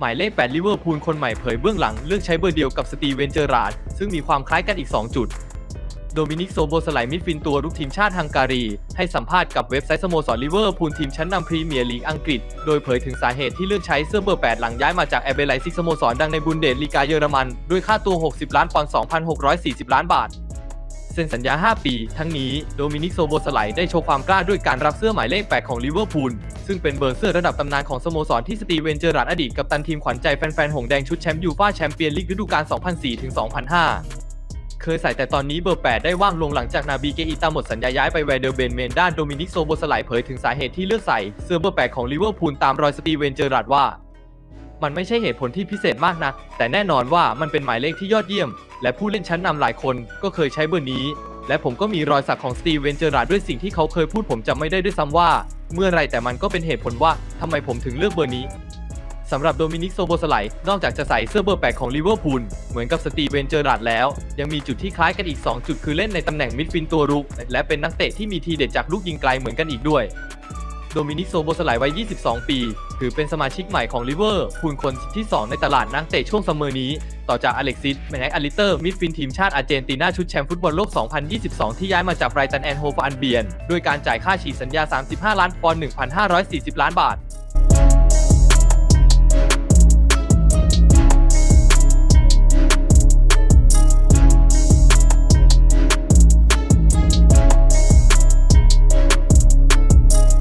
หมายเลข8ลิเวอร์พูลคนใหม่เผยเบื้องหลังเลือกใช้เบอร์เดียวกับสตีเวนเจอราร์ดซึ่งมีความคล้ายกันอีก 2 จุด โดมินิกโซโบสไลมิดฟินตัวรุกทีมชาติฮังการี ให้สัมภาษณ์กับเว็บไซต์สโมสรลิเวอร์พูลทีมชั้นนำพรีเมียร์ลีกอังกฤษ โดยเผยถึงสาเหตุที่เลือกใช้เสื้อเบอร์ 8 หลังย้ายมาจากแอเบไลซิกสโมสรดังในบุนเดสลีกาเยอรมันด้วยค่าตัว 60 ล้านปอนด์2,640 ล้านบาทเซ็นสัญญา 5 ปี ทั้งนี้โดมินิกโซโบสไลได้โชว์ความกล้าด้วยการรับเสื้อหมายเลข 8 ของลิเวอร์พูล ซึ่งเป็นเบอร์เสื้อระดับตำนานของสโมสรที่สตีเวนเจอราร์ดอดีตกัปตันทีมขวัญใจแฟนๆ หงแดงชุดแชมป์ยูฟ่าแชมเปี้ยนลีกฤดูกาล 2004-2005 เคยใส่แต่ตอนนี้เบอร์ 8 ได้ว่างลงหลังจากนาบีเกอิตาหมดสัญญาย้ายไปแวร์เดอร์เบนเมนด้านโดมินิกโซโบสไลเผยถึงสาเหตุที่เลือกใส่เสื้อเบอร์ 8 ของลิเวอร์พูลตามรอยสตีเวนเจอราร์ดว่า มันไม่ใช่เหตุผลที่พิเศษมากนะแต่แน่นอนว่ามันเป็นหมายเลขที่ยอดเยี่ยม และผู้เล่นชั้นนำหลายคนก็เคยใช้เบอร์นี้ และผมก็มีรอยสักของสตีเวนเจอราร์ดด้วยสิ่งที่เขาเคยพูดผมจำไม่ได้ด้วยซ้ำว่า เมื่อไรแต่มันก็เป็นเหตุผลว่าทำไมผมถึงเลือกเบอร์นี้สำหรับโดมินิกโซโบสไลนอกจากจะใส่เสื้อเบอร์แปดของลิเวอร์พูลเหมือนกับสตีเวนเจอร์ราดแล้ว ยังมีจุดที่คล้ายกันอีก 2 จุดคือเล่นในตำแหน่งมิดฟิลด์ตัวรุก และเป็นนักเตะที่มีทีเด็ดจากลูกยิงไกลเหมือนกันอีกด้วย โดมินิกโซโบสไลวัย22 ปี ถือเป็นสมาชิกใหม่ของลิเวอร์พูลคนที่ 2 ในตลาดนักเตะช่วงซัมเมอร์นี้ ต่อจากอเล็กซิสแมนแอลิเตอร์มิดฟิลด์ทีมชาติอาร์เจนตินาชุดแชมป์ฟุตบอลโลก 2022 ที่ย้ายมาจากไรตันแอนด์โฮฟอันเบียน ด้วยการจ่ายค่าฉีกสัญญา 35 ล้านปอนด์1,540 ล้านบาท